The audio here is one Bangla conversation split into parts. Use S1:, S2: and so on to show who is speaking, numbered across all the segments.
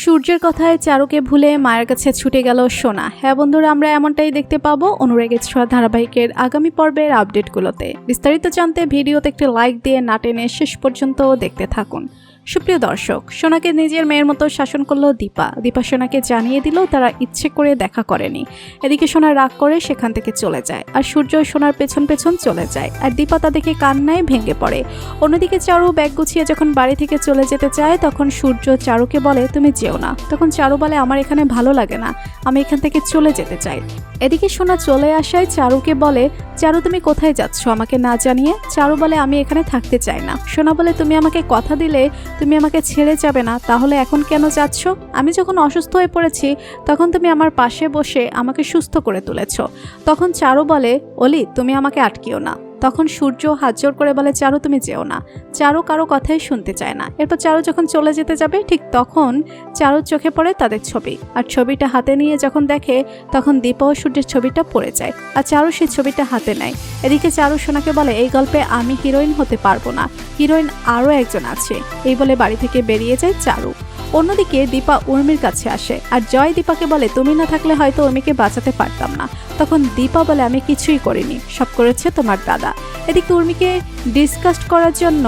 S1: সূর্যের কথায় চারুকে ভুলে মায়ের কাছে ছুটে গেল সোনা। হ্যাঁ বন্ধুরা, আমরা এমনটাই দেখতে পাবো অনুরাগের ছোঁয়া ধারাবাহিকের আগামী পর্বের আপডেটগুলোতে। বিস্তারিত জানতে ভিডিওতে একটি লাইক দিয়ে না টেনে শেষ পর্যন্ত দেখতে থাকুন। সুপ্রিয় দর্শক, সোনাকে নিজের মেয়ের মতো শাসন করল দীপা। দীপা সোনাকে জানিয়ে দিল তারা ইচ্ছে করে দেখা করেনি। এদিকে সোনা রাগ করে সেখান থেকে চলে যায়, আর সূর্য সোনার পেছন পেছন চলে যায়, আর দীপা তা দেখে কান্নায় ভেঙে পড়ে। অন্যদিকে চারু ব্যাগ গুছিয়ে যখন বাড়ি থেকে চলে যেতে চায়, তখন সূর্য চারুকে বলে, তুমি যেও না। তখন চারু বলে, আমার এখানে ভালো লাগে না, আমি এখান থেকে চলে যেতে চাই। এদিকে সোনা চলে আসায় চারুকে বলে, চারু, তুমি কোথায় যাচ্ছ আমাকে না জানিয়ে? চারু বলে, আমি এখানে থাকতে চাই না। সোনা বলে, তুমি আমাকে কথা দিলে তুমি আমাকে ছেড়ে যাবে না, তাহলে এখন কেন যাচ্ছ? আমি যখন অসুস্থ হয়ে পড়েছি, তখন তুমি আমার পাশে বসে আমাকে সুস্থ করে তুলেছ। তখন চারু বলে, অলি, তুমি আমাকে আটকিও না। তখন সূর্য হাত জোর করে বলে, চারু, তুমি যেও না। চারু কারও কথাই শুনতে চায় না। এরপর চারু যখন চলে যেতে যাবে, ঠিক তখন চারুর চোখে পড়ে তাদের ছবি। আর ছবিটা হাতে নিয়ে যখন দেখে, তখন দীপা ও সূর্যের ছবিটা পড়ে যায়। আর চারু সেই ছবিটা হাতে নেয়। এদিকে চারু সোনাকে বলে, এই গল্পে আমি হিরোইন হতে পারব না। হিরোইন আরও একজন আছে। এই বলে বাড়ি থেকে বেরিয়ে যায় চারু। অন্যদিকে দীপা উর্মির কাছে আসে। আর জয় দীপাকে বলে, তুমি না থাকলে হয়তো উর্মিকে বাঁচাতে পারতাম না। তখন দীপা বলে, আমি কিছুই করিনি। সব করেছে তোমার দাদা। এদিকে উর্মিকে ডিসকাস্ট করার জন্য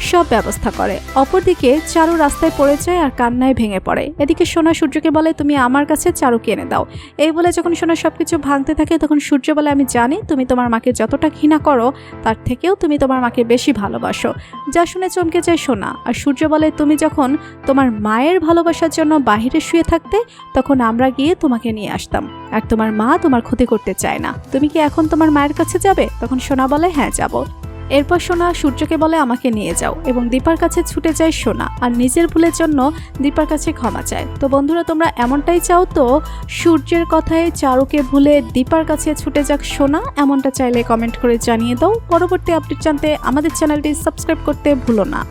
S1: সব ব্যবস্থা করে। অপরদিকে চারু রাস্তায় পড়ে যায় আর কান্নায় ভেঙে পড়ে। এদিকে সোনা সূর্যকে বলে, তুমি আমার কাছে চারু কিনে দাও। এই বলে যখন সোনা সবকিছু ভাঙতে থাকে, তখন সূর্য বলে, আমি জানি তুমি তোমার মাকে যতটা ঘৃণা করো, তার থেকেও তুমি তোমার মাকে বেশি ভালোবাসো। যা শুনে চমকে যায় সোনা। আর সূর্য বলে, তুমি যখন তোমার মায়ের ভালোবাসার জন্য বাহিরে শুয়ে থাকতে, তখন আমরা গিয়ে তোমাকে নিয়ে আসতাম। আর তোমার মা তোমার ক্ষতি করতে চায় না। তুমি কি এখন তোমার মায়ের কাছে যাবে? তখন সোনা বলে হ্যাঁ যাব। এরপর সোনা সূর্যকে বলে, আমাকে নিয়ে যাও। এবং দীপার কাছে ছুটে যায় সোনা, আর নিজের ভুলের জন্য দীপার কাছে ক্ষমা চায়। তো বন্ধুরা, তোমরা এমনটাই চাও তো? সূর্যের কথায় চারুকে ভুলে দীপার কাছে ছুটে যাক সোনা, এমনটা চাইলে কমেন্ট করে জানিয়ে দাও। পরবর্তী আপডেট জানতে আমাদের চ্যানেলটি সাবস্ক্রাইব করতে ভুলো না।